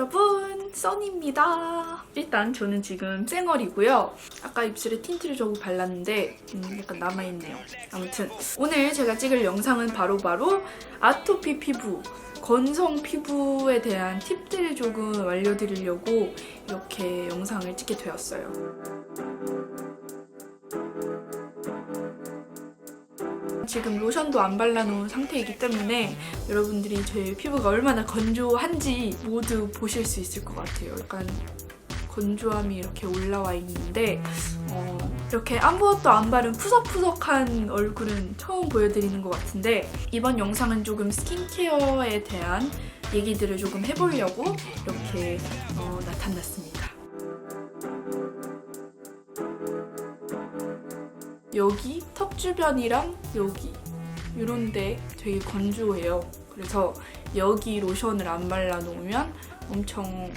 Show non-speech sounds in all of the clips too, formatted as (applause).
여러분, 써니입니다. 일단 저는 지금 쌩얼이고요. 아까 입술에 틴트를 조금 발랐는데 음, 약간 남아있네요. 아무튼 오늘 제가 찍을 영상은 바로바로 아토피 피부, 건성 피부에 대한 팁들을 조금 알려드리려고 이렇게 영상을 찍게 되었어요. 지금 로션도 안 발라놓은 상태이기 때문에 여러분들이 제 피부가 얼마나 건조한지 모두 보실 수 있을 것 같아요. 약간 건조함이 이렇게 올라와 있는데 어, 이렇게 아무것도 안 바른 푸석푸석한 얼굴은 처음 보여드리는 것 같은데 이번 영상은 조금 스킨케어에 대한 얘기들을 조금 해보려고 이렇게 어, 나타났습니다. 여기 턱 주변이랑 여기 이런 데 되게 건조해요. 그래서 여기 로션을 안 발라놓으면 엄청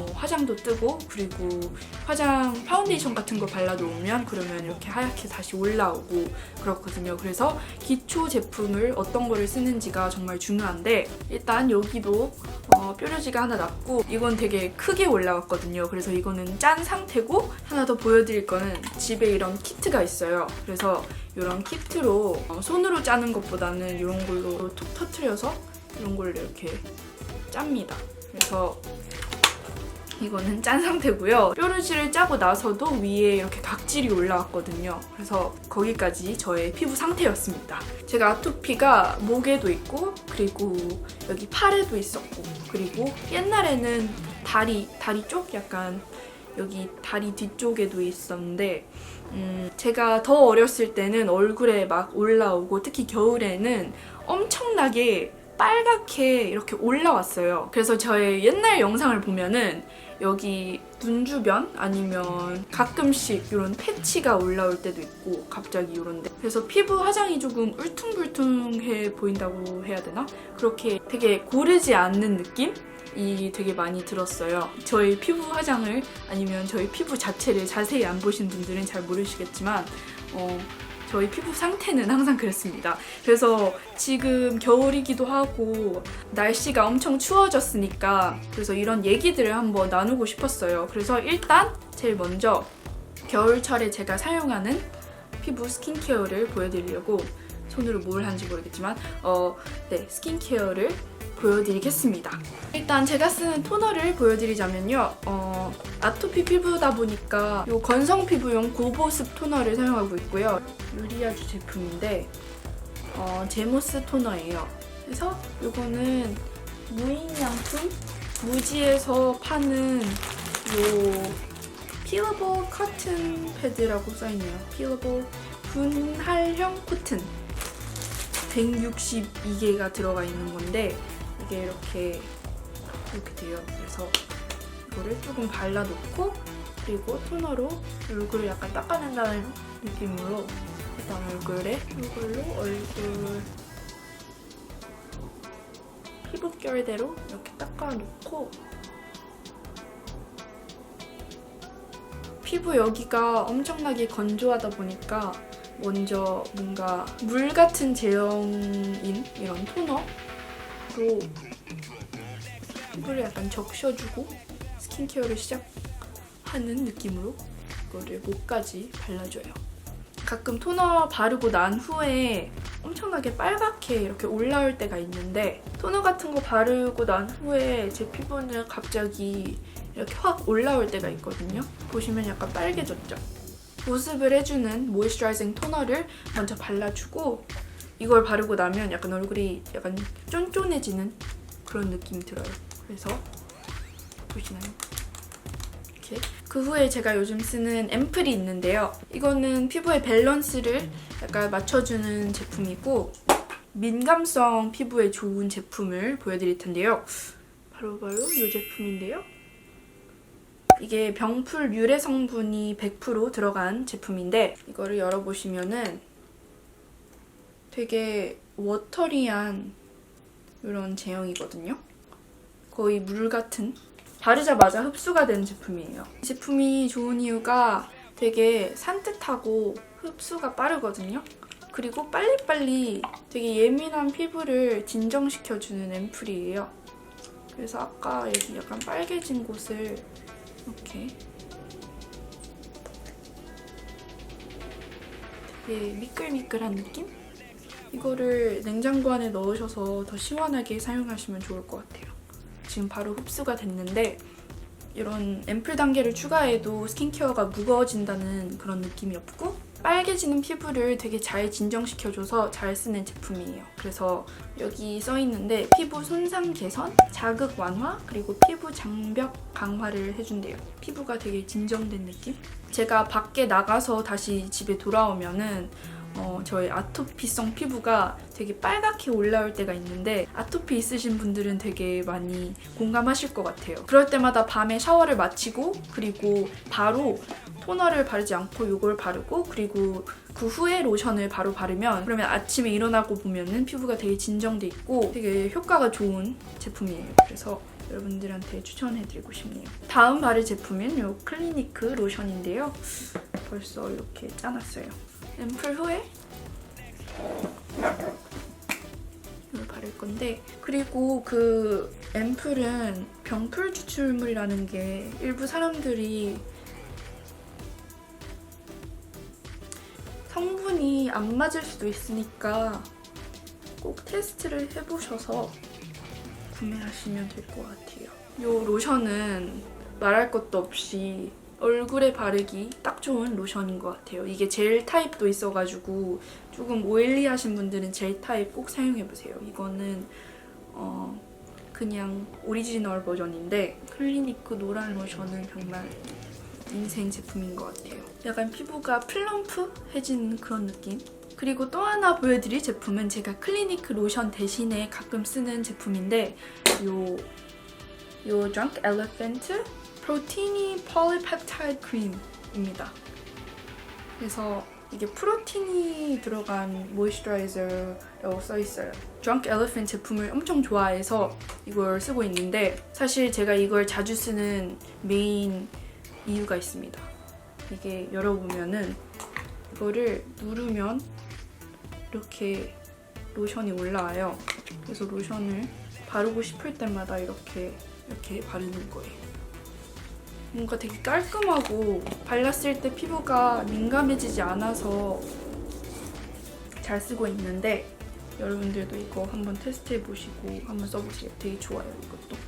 어, 화장도 뜨고 그리고 화장 파운데이션 같은 거 발라놓으면 그러면 이렇게 하얗게 다시 올라오고 그렇거든요. 그래서 기초 제품을 어떤 거를 쓰는지가 정말 중요한데 일단 여기도 어, 뾰루지가 하나 났고 이건 되게 크게 올라왔거든요. 그래서 이거는 짠 상태고 하나 더 보여드릴 거는 집에 이런 키트가 있어요. 그래서 이런 키트로 어, 손으로 짜는 것보다는 이런 걸로 톡 터트려서 이런 걸로 이렇게 짭니다. 그래서 이거는 (laughs) 짠 상태고요. 뾰루지를 짜고 나서도 위에 이렇게 각질이 올라왔거든요. 그래서 거기까지 저의 피부 상태였습니다. 제가 아토피가 목에도 있고 그리고 여기 팔에도 있었고 그리고 옛날에는 다리 다리 쪽 약간 여기 다리 뒤쪽에도 있었는데 음, 제가 더 어렸을 때는 얼굴에 막 올라오고 특히 겨울에는 엄청나게 빨갛게 이렇게 올라왔어요. 그래서 저의 옛날 영상을 보면은 여기 눈 주변 아니면 가끔씩 이런 패치가 올라올 때도 있고 갑자기 이런데 그래서 피부 화장이 조금 울퉁불퉁해 보인다고 해야 되나? 그렇게 되게 고르지 않는 느낌? 이 되게 많이 들었어요. 저희 피부 화장을 아니면 저희 피부 자체를 자세히 안 보신 분들은 잘 모르시겠지만 어, 저희 피부 상태는 항상 그랬습니다. 그래서 지금 겨울이기도 하고 날씨가 엄청 추워졌으니까 그래서 이런 얘기들을 한번 나누고 싶었어요. 그래서 일단 제일 먼저 겨울철에 제가 사용하는 피부 스킨케어를 보여드리려고 손으로 뭘 하는지 모르겠지만 어, 네 스킨케어를 보여드리겠습니다. 일단 제가 쓰는 토너를 보여드리자면요. 어, 아토피 피부다 보니까 이 건성 피부용 고보습 토너를 사용하고 있고요. 유리아주 제품인데 어, 제모스 토너예요. 그래서 이거는 무인양품 무지에서 파는 요 필러볼 커튼 패드라고 써있네요. 필러볼 분할형 코튼 162개가 들어가 있는 건데 이게 이렇게 이렇게 돼요. 그래서 이거를 조금 발라놓고 그리고 토너로 얼굴을 약간 닦아낸다는 느낌으로 일단 얼굴에 이걸로 얼굴 피부결대로 이렇게 닦아놓고 피부 여기가 엄청나게 건조하다 보니까 먼저 뭔가 물 같은 제형인 이런 토너 로 피부를 약간 적셔주고 스킨케어를 시작하는 느낌으로 이거를 목까지 발라줘요. 가끔 토너 바르고 난 후에 엄청나게 빨갛게 이렇게 올라올 때가 있는데 토너 같은 거 바르고 난 후에 제 피부는 갑자기 이렇게 확 올라올 때가 있거든요. 보시면 약간 빨개졌죠? 보습을 해주는 모이스처라이징 토너를 먼저 발라주고 이걸 바르고 나면 약간 얼굴이 약간 쫀쫀해지는 그런 느낌이 들어요. 그래서 보시나요? 이렇게 그 후에 제가 요즘 쓰는 앰플이 있는데요. 이거는 피부의 밸런스를 약간 맞춰주는 제품이고 민감성 피부에 좋은 제품을 보여드릴 텐데요. 바로바로 이 제품인데요. 이게 병풀 유래 성분이 100% 들어간 제품인데 이거를 열어보시면은 되게 워터리한 이런 제형이거든요. 거의 물 같은 바르자마자 흡수가 되는 제품이에요. 이 제품이 좋은 이유가 되게 산뜻하고 흡수가 빠르거든요. 그리고 빨리빨리 되게 예민한 피부를 진정시켜주는 앰플이에요. 그래서 아까 여기 약간 빨개진 곳을 이렇게 되게 미끌미끌한 느낌? 이거를 냉장고 안에 넣으셔서 더 시원하게 사용하시면 좋을 것 같아요. 지금 바로 흡수가 됐는데 이런 앰플 단계를 추가해도 스킨케어가 무거워진다는 그런 느낌이 없고 빨개지는 피부를 되게 잘 진정시켜줘서 잘 쓰는 제품이에요. 그래서 여기 써 있는데 피부 손상 개선, 자극 완화, 그리고 피부 장벽 강화를 해준대요. 피부가 되게 진정된 느낌? 제가 밖에 나가서 다시 집에 돌아오면은 어, 저의 아토피성 피부가 되게 빨갛게 올라올 때가 있는데 아토피 있으신 분들은 되게 많이 공감하실 것 같아요. 그럴 때마다 밤에 샤워를 마치고 그리고 바로 토너를 바르지 않고 이걸 바르고 그리고 그 후에 로션을 바로 바르면 그러면 아침에 일어나고 보면은 피부가 되게 진정돼 있고 되게 효과가 좋은 제품이에요. 그래서 여러분들한테 추천해드리고 싶네요. 다음 바를 제품은 이 클리니크 로션인데요. 벌써 이렇게 짜놨어요. 앰플 후에 이걸 바를 건데 그리고 그 앰플은 병풀 추출물이라는 게 일부 사람들이 성분이 안 맞을 수도 있으니까 꼭 테스트를 해보셔서 구매하시면 될 것 같아요. 이 로션은 말할 것도 없이 얼굴에 바르기 딱 좋은 로션인 것 같아요. 이게 젤 타입도 있어가지고 조금 오일리하신 분들은 젤 타입 꼭 사용해보세요. 이거는 어 그냥 오리지널 버전인데 클리니크 노란 로션은 정말 인생 제품인 것 같아요. 약간 피부가 플럼프해진 그런 느낌? 그리고 또 하나 보여드릴 제품은 제가 클리니크 로션 대신에 가끔 쓰는 제품인데 요, 요 Drunk Elephant 프로티니 폴리펩타이드 크림입니다. 그래서 이게 프로틴이 들어간 모이스처라이저라고 써 있어요. Drunk Elephant 제품을 엄청 좋아해서 이걸 쓰고 있는데 사실 제가 이걸 자주 쓰는 메인 이유가 있습니다. 이게 열어보면은 이거를 누르면 이렇게 로션이 올라와요. 그래서 로션을 바르고 싶을 때마다 이렇게 이렇게 바르는 거예요. 뭔가 되게 깔끔하고 발랐을 때 피부가 민감해지지 않아서 잘 쓰고 있는데 여러분들도 이거 한번 테스트해 보시고 한번 써보세요. 되게 좋아요 이것도.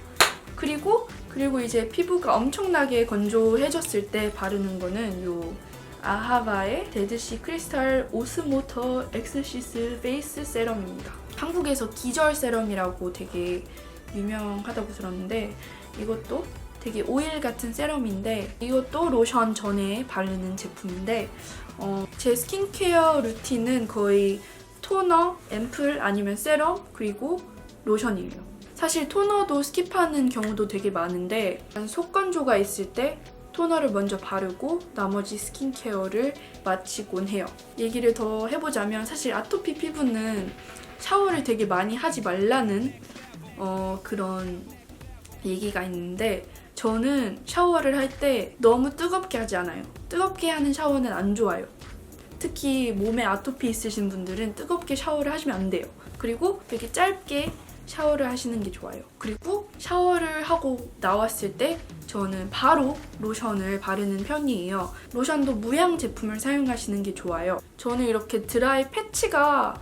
그리고 그리고 이제 피부가 엄청나게 건조해졌을 때 바르는 거는 요 아하바의 데드시 크리스탈 오스모터 엑스시스 페이스 세럼입니다. 한국에서 기절 세럼이라고 되게 유명하다고 들었는데 이것도 되게 오일 같은 세럼인데 이것도 로션 전에 바르는 제품인데 어, 제 스킨케어 루틴은 거의 토너, 앰플 아니면 세럼 그리고 로션이에요. 사실 토너도 스킵하는 경우도 되게 많은데 속건조가 있을 때 토너를 먼저 바르고 나머지 스킨케어를 마치곤 해요. 얘기를 더 해보자면 사실 아토피 피부는 샤워를 되게 많이 하지 말라는 어, 그런 얘기가 있는데 저는 샤워를 할 때 너무 뜨겁게 하지 않아요. 뜨겁게 하는 샤워는 안 좋아요. 특히 몸에 아토피 있으신 분들은 뜨겁게 샤워를 하시면 안 돼요. 그리고 되게 짧게 샤워를 하시는 게 좋아요. 그리고 샤워를 하고 나왔을 때 저는 바로 로션을 바르는 편이에요. 로션도 무향 제품을 사용하시는 게 좋아요. 저는 이렇게 드라이 패치가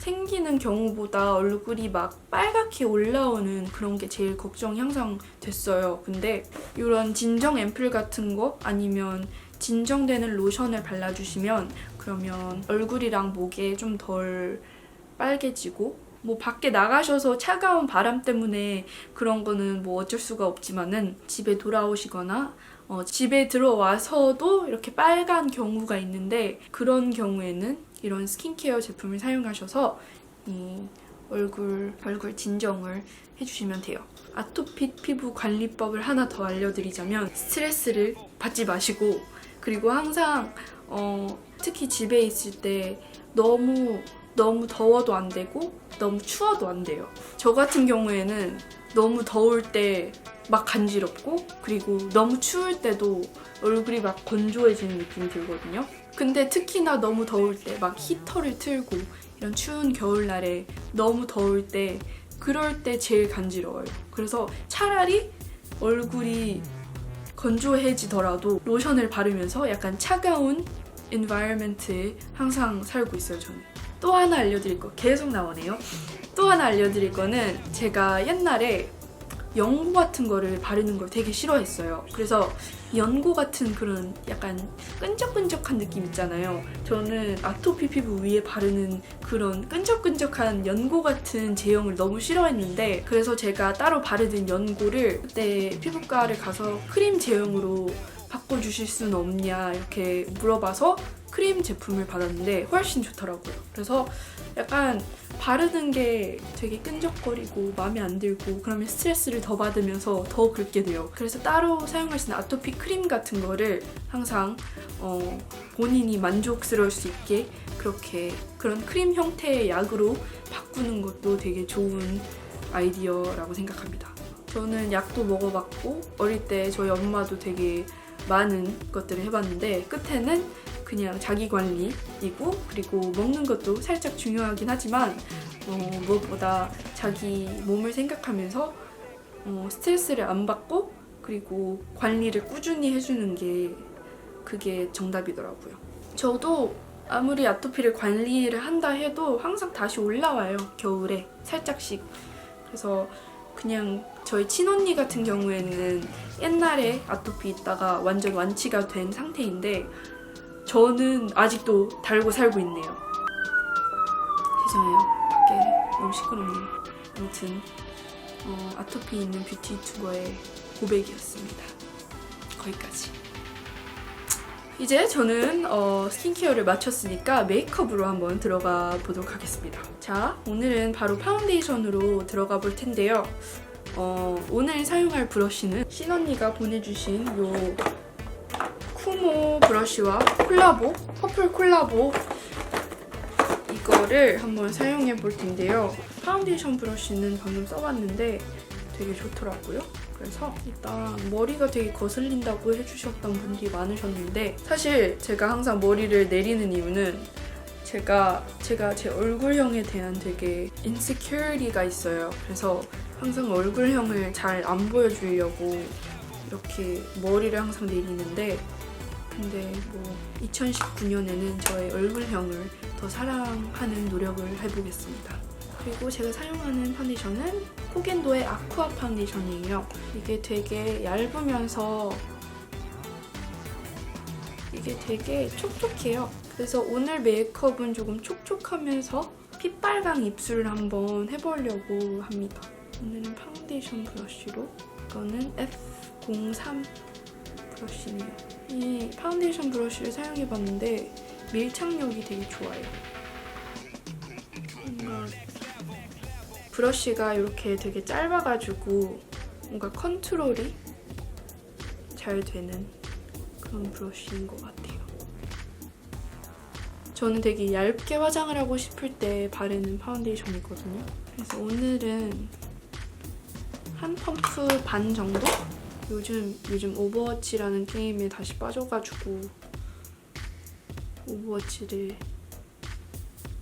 생기는 경우보다 얼굴이 막 빨갛게 올라오는 그런 게 제일 걱정이 항상 됐어요. 근데 이런 진정 앰플 같은 거 아니면 진정되는 로션을 발라주시면 그러면 얼굴이랑 목에 좀 덜 빨개지고 뭐 밖에 나가셔서 차가운 바람 때문에 그런 거는 뭐 어쩔 수가 없지만은 집에 돌아오시거나 어, 집에 들어와서도 이렇게 빨간 경우가 있는데 그런 경우에는 이런 스킨케어 제품을 사용하셔서 이 얼굴 얼굴 진정을 해주시면 돼요. 아토피 피부 관리법을 하나 더 알려드리자면 스트레스를 받지 마시고 그리고 항상 어, 특히 집에 있을 때 너무 너무 더워도 안 되고 너무 추워도 안 돼요. 저 같은 경우에는 너무 더울 때 막 간지럽고 그리고 너무 추울 때도 얼굴이 막 건조해지는 느낌이 들거든요. 근데 특히나 너무 더울 때 막 히터를 틀고 이런 추운 겨울날에 너무 더울 때 그럴 때 제일 간지러워요. 그래서 차라리 얼굴이 건조해지더라도 로션을 바르면서 약간 차가운 environment에 항상 살고 있어요, 저는. 또 하나 알려드릴 거 계속 나오네요. 또 하나 알려드릴 거는 제가 옛날에 연고 같은 거를 바르는 걸 되게 싫어했어요. 그래서 연고 같은 그런 약간 끈적끈적한 느낌 있잖아요. 저는 아토피 피부 위에 바르는 그런 끈적끈적한 연고 같은 제형을 너무 싫어했는데 그래서 제가 따로 바르던 연고를 그때 피부과를 가서 크림 제형으로 바꿔주실 수는 없냐 이렇게 물어봐서 크림 제품을 받았는데 훨씬 좋더라고요. 그래서 약간 바르는 게 되게 끈적거리고 마음에 안 들고 그러면 스트레스를 더 받으면서 더 긁게 돼요. 그래서 따로 사용할 수 있는 아토피 크림 같은 거를 항상 어, 본인이 만족스러울 수 있게 그렇게 그런 크림 형태의 약으로 바꾸는 것도 되게 좋은 아이디어라고 생각합니다. 저는 약도 먹어봤고 어릴 때 저희 엄마도 되게 많은 것들을 해봤는데 끝에는 그냥 자기 관리이고 그리고 먹는 것도 살짝 중요하긴 하지만 어, 무엇보다 자기 몸을 생각하면서 어, 스트레스를 안 받고 그리고 관리를 꾸준히 해주는 게 그게 정답이더라고요. 저도 아무리 아토피를 관리를 한다 해도 항상 다시 올라와요 겨울에 살짝씩. 그래서 그냥 저희 친언니 같은 경우에는 옛날에 아토피 있다가 완전 완치가 된 상태인데 저는 아직도 달고 살고 있네요. 죄송해요. 밖에 너무 시끄럽네요. 아무튼 어, 아토피 있는 뷰티 유튜버의 고백이었습니다. 거기까지. 이제 저는 어, 스킨케어를 마쳤으니까 메이크업으로 한번 들어가 보도록 하겠습니다. 자, 오늘은 바로 파운데이션으로 들어가 볼 텐데요. 어, 오늘 사용할 브러쉬는 신언니가 보내주신 요 쿠모 브러쉬와 콜라보, 퍼플 콜라보 이거를 한번 사용해 볼 텐데요. 파운데이션 브러쉬는 방금 써봤는데 되게 좋더라고요. 그래서 일단 머리가 되게 거슬린다고 해주셨던 분들이 많으셨는데 사실 제가 항상 머리를 내리는 이유는 제가 제가 제 얼굴형에 대한 되게 인세큐리티가 있어요. 그래서 항상 얼굴형을 잘 안 보여주려고 이렇게 머리를 항상 내리는데 근데 뭐 2019년에는 저의 얼굴형을 더 사랑하는 노력을 해보겠습니다. 그리고 제가 사용하는 파운데이션은 코겐도의 아쿠아 파운데이션이에요. 이게 되게 얇으면서 이게 되게 촉촉해요. 그래서 오늘 메이크업은 조금 촉촉하면서 핏빨강 입술을 한번 해보려고 합니다. 오늘은 파운데이션 브러쉬로 이거는 F03 브러쉬네요. 이 파운데이션 브러쉬를 사용해봤는데 밀착력이 되게 좋아요. 뭔가 브러쉬가 이렇게 되게 짧아가지고 뭔가 컨트롤이 잘 되는 그런 브러쉬인 것 같아요. 저는 되게 얇게 화장을 하고 싶을 때 바르는 파운데이션이거든요. 그래서 오늘은 한 펌프 반 정도? 요즘 요즘 오버워치라는 게임에 다시 빠져가지고 오버워치를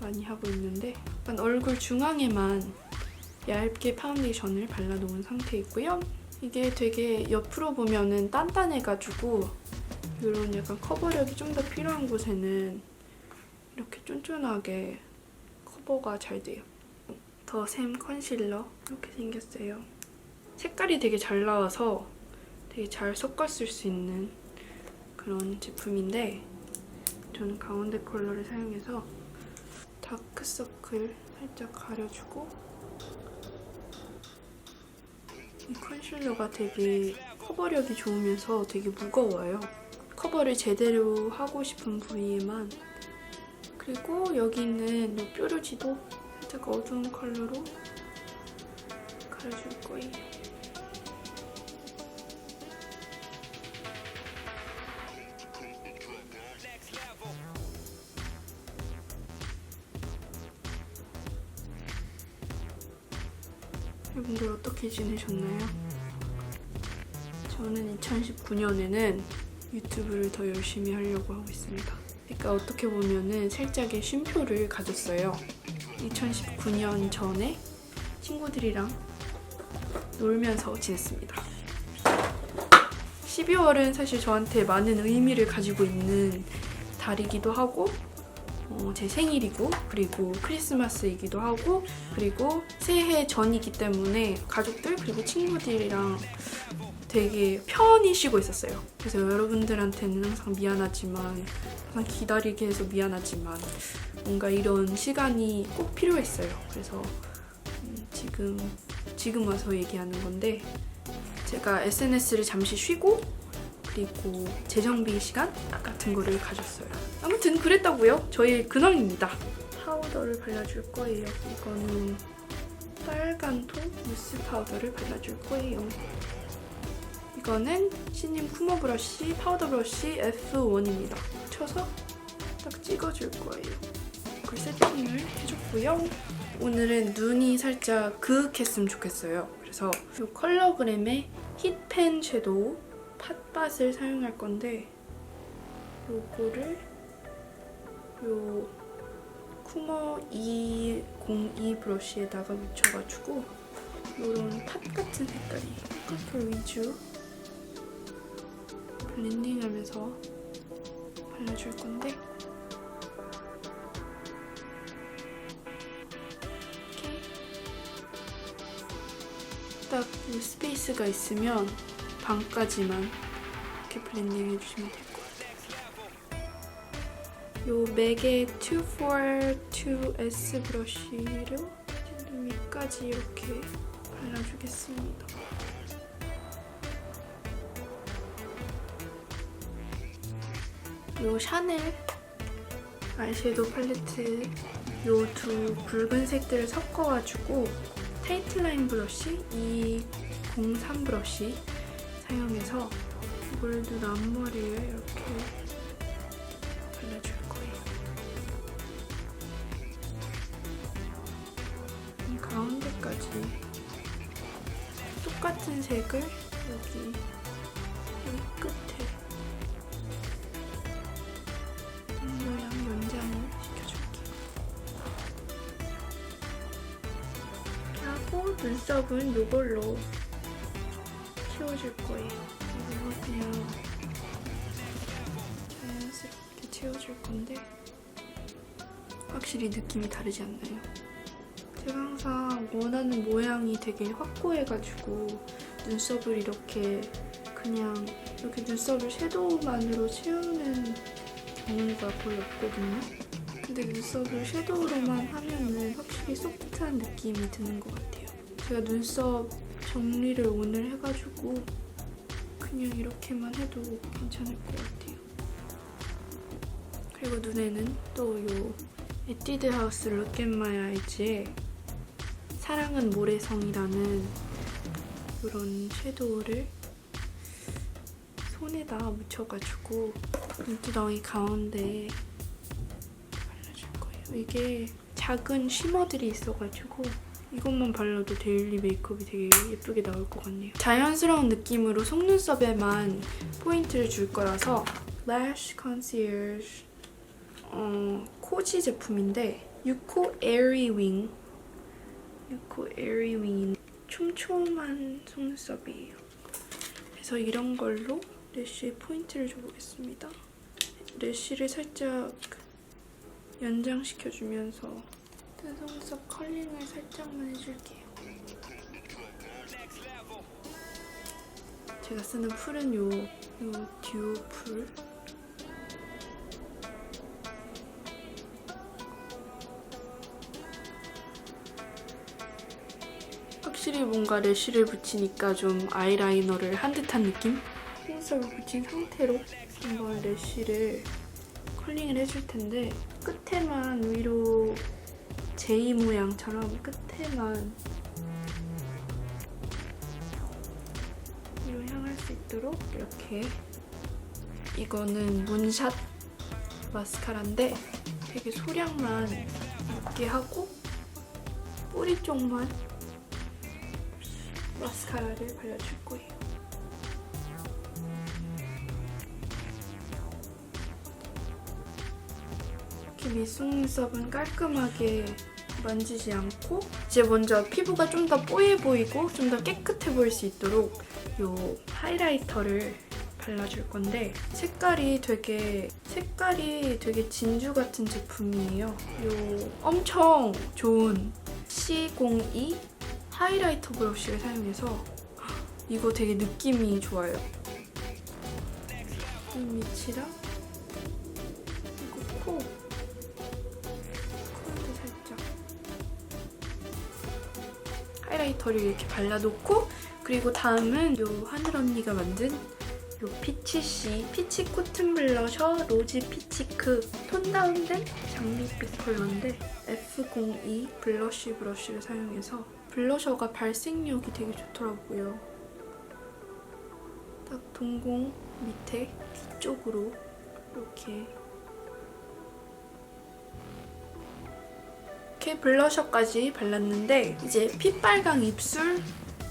많이 하고 있는데 약간 얼굴 중앙에만 얇게 파운데이션을 발라놓은 상태이고요. 이게 되게 옆으로 보면은 단단해가지고 이런 약간 커버력이 좀 더 필요한 곳에는 이렇게 쫀쫀하게 커버가 잘 돼요. 더샘 컨실러 이렇게 생겼어요. 색깔이 되게 잘 나와서 되게 잘 섞었을 수 있는 그런 제품인데 저는 가운데 컬러를 사용해서 다크서클 살짝 가려주고 이 컨실러가 되게 커버력이 좋으면서 되게 무거워요. 커버를 제대로 하고 싶은 부위에만 그리고 여기 있는 이 뾰루지도 살짝 어두운 컬러로 가려줄 거예요. 어떻게 지내셨나요? 저는 2019년에는 유튜브를 더 열심히 하려고 하고 있습니다. 그러니까 어떻게 보면은 살짝의 쉼표를 가졌어요. 2019년 전에 친구들이랑 놀면서 지냈습니다. 12월은 사실 저한테 많은 의미를 가지고 있는 달이기도 하고 어, 제 생일이고 그리고 크리스마스이기도 하고 그리고 새해 전이기 때문에 가족들 그리고 친구들이랑 되게 편히 쉬고 있었어요. 그래서 여러분들한테는 항상 미안하지만 항상 기다리게 해서 미안하지만 뭔가 이런 시간이 꼭 필요했어요. 그래서 음, 지금 지금 와서 얘기하는 건데 제가 SNS를 잠시 쉬고 그리고 재정비 시간 같은 거를 가졌어요. 아무튼 그랬다고요. 저의 근황입니다. 파우더를 발라줄 거예요. 이거는 빨간 톤 무스 파우더를 발라줄 거예요. 이거는 신님 쿠모 브러쉬 파우더 브러쉬 F1입니다. 쳐서 딱 찍어줄 거예요. 그 세팅을 해줬고요. 오늘은 눈이 살짝 그윽했으면 좋겠어요. 그래서 이 컬러그램의 힛펜 섀도우 팥밭을 사용할 건데 요거를 요 쿠머 202 브러쉬에다가 묻혀가지고 요런 팥 같은 색깔이 커플 위주 블렌딩하면서 발라줄 건데 이렇게 딱이 스페이스가 있으면 반까지만 이렇게 블렌딩 해주시면 될 것 같아요. 요 맥의 242S 브러쉬로 눈 위까지 이렇게 발라주겠습니다. 요 샤넬 아이섀도우 팔레트 요 두 붉은 색들을 섞어가지고 타이틀 라인 브러쉬 203 브러쉬 사용해서 눈 앞머리에 이렇게 발라줄 거예요. 이 가운데까지 똑같은 색을 여기 여기 끝에 모양 연장을 시켜줄게요. 하고 눈썹은 이걸로 채워줄 거예요. 이걸로 그냥 자연스럽게 채워줄 건데 확실히 느낌이 다르지 않나요? 제가 항상 원하는 모양이 되게 확고해가지고 눈썹을 이렇게 그냥 이렇게 눈썹을 섀도우만으로 채우는 경우가 거의 없거든요. 근데 눈썹을 섀도우로만 하면은 확실히 소프트한 느낌이 드는 것 같아요. 제가 눈썹 정리를 오늘 해가지고 그냥 이렇게만 해도 괜찮을 것 같아요. 그리고 눈에는 또 요 에뛰드 하우스 룩앤마이 아이즈의 사랑은 모래성이라는 이런 섀도우를 손에다 묻혀가지고 눈두덩이 가운데 발라줄 거예요. 이게 작은 쉬머들이 있어가지고 이것만 발라도 데일리 메이크업이 되게 예쁘게 나올 것 같네요. 자연스러운 느낌으로 속눈썹에만 포인트를 줄 거라서 Lash Concierge 어, 코지 제품인데 유코 에리 윙 유코 에리 윙 촘촘한 속눈썹이에요. 그래서 이런 걸로 래쉬에 포인트를 줘보겠습니다. 래쉬를 살짝 연장시켜주면서 일단 속눈썹 컬링을 살짝만 해줄게요. 제가 쓰는 풀은 요, 요 듀오 풀. 확실히 뭔가 래쉬를 붙이니까 좀 아이라이너를 한 듯한 느낌? 속눈썹을 붙인 상태로 한번 래쉬를 컬링을 해줄 텐데 끝에만 위로 제이 모양처럼 끝에만 위로 향할 수 있도록 이렇게 이거는 문샷 마스카라인데 되게 소량만 묻게 하고 뿌리 쪽만 마스카라를 발라줄 거예요. 이렇게 밑속눈썹은 깔끔하게 만지지 않고 이제 먼저 피부가 좀 더 뽀얘 보이고 좀 더 깨끗해 보일 수 있도록 요 하이라이터를 발라줄 건데 색깔이 되게 색깔이 되게 진주 같은 제품이에요. 요 엄청 좋은 C02 하이라이터 브러쉬를 사용해서 이거 되게 느낌이 좋아요. 이 밑이랑 이거 코 하이라이터를 이렇게 발라놓고 그리고 다음은 요 하늘 언니가 만든 요 피치씨 피치 코튼 블러셔 로즈 피치크 톤 다운된 장미빛 컬러인데 F02 블러쉬 브러쉬를 사용해서 블러셔가 발색력이 되게 좋더라고요. 딱 동공 밑에 뒤쪽으로 이렇게 이렇게 블러셔까지 발랐는데 이제 핏빨강 입술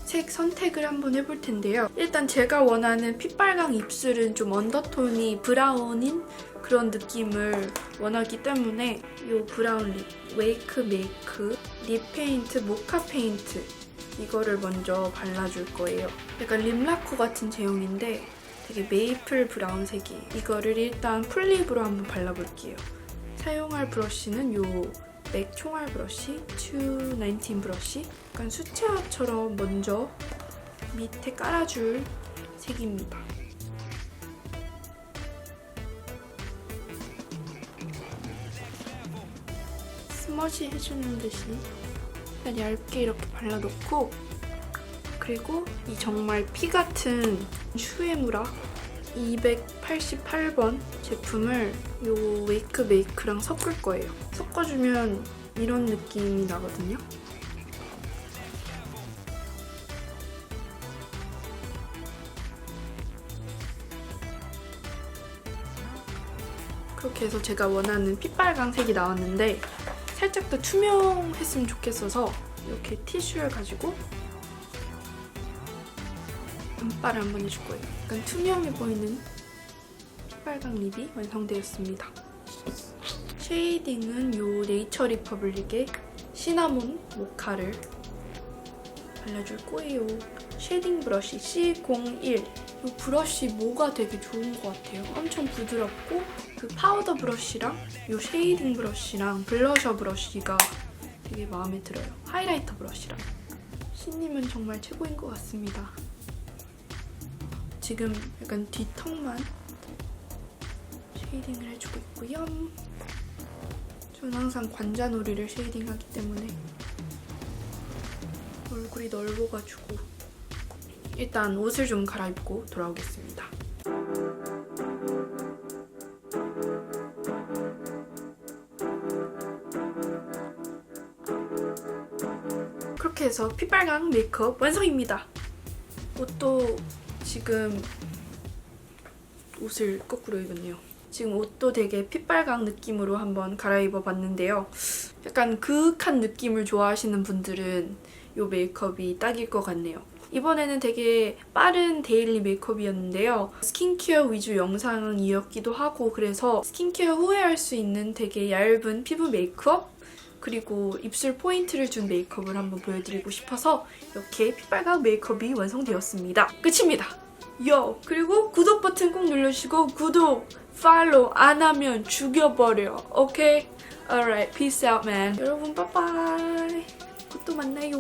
색 선택을 한번 해볼 텐데요. 일단 제가 원하는 핏빨강 입술은 좀 언더톤이 브라운인 그런 느낌을 원하기 때문에 이 브라운 립 웨이크 메이크 립 페인트 모카 페인트 이거를 먼저 발라줄 거예요. 약간 립라커 같은 제형인데 되게 메이플 브라운색이에요. 이거를 일단 풀립으로 한번 발라볼게요. 사용할 브러쉬는 요 맥 총알 브러쉬, 219 브러쉬 약간 수채화처럼 먼저 밑에 깔아줄 색입니다. 스머시 해주는 듯이 얇게 이렇게 발라놓고 그리고 이 정말 피 같은 슈에무라 288번 제품을 이 웨이크 메이크랑 섞을 거예요. 섞어주면 이런 느낌이 나거든요. 그렇게 해서 제가 원하는 핏빨강 색이 나왔는데 살짝 더 투명했으면 좋겠어서 이렇게 티슈를 가지고 눈발을 한번 해줄 거예요. 약간 투명해 보이는 핏빨강 립이 완성되었습니다. 쉐이딩은 요 네이처 리퍼블릭의 시나몬 모카를 발라줄 거예요. 쉐딩 브러쉬 C01. 이 브러쉬 모가 되게 좋은 것 같아요. 엄청 부드럽고 그 파우더 브러쉬랑 이 쉐이딩 브러쉬랑 블러셔 브러쉬가 되게 마음에 들어요. 하이라이터 브러쉬랑. 신님은 정말 최고인 것 같습니다. 지금 약간 뒤턱만 쉐이딩을 해주고 있고요. 저는 항상 관자놀이를 쉐이딩하기 때문에 얼굴이 넓어가지고 일단 옷을 좀 갈아입고 돌아오겠습니다. 그렇게 해서 핏빨강 메이크업 완성입니다. 옷도 지금 옷을 거꾸로 입었네요. 지금 옷도 되게 핏빨강 느낌으로 한번 갈아입어 봤는데요. 약간 그윽한 느낌을 좋아하시는 분들은 이 메이크업이 딱일 것 같네요. 이번에는 되게 빠른 데일리 메이크업이었는데요. 스킨케어 위주 영상이었기도 하고 그래서 스킨케어 후에 할 수 있는 되게 얇은 피부 메이크업 그리고 입술 포인트를 준 메이크업을 한번 보여드리고 싶어서 이렇게 핏빨강 메이크업이 완성되었습니다. 끝입니다. 요! 그리고 구독 버튼 꼭 눌러주시고 구독, 팔로우 안 하면 죽여버려. 오케이? Alright, peace out man. 여러분 빠빠이. 곧또 만나요.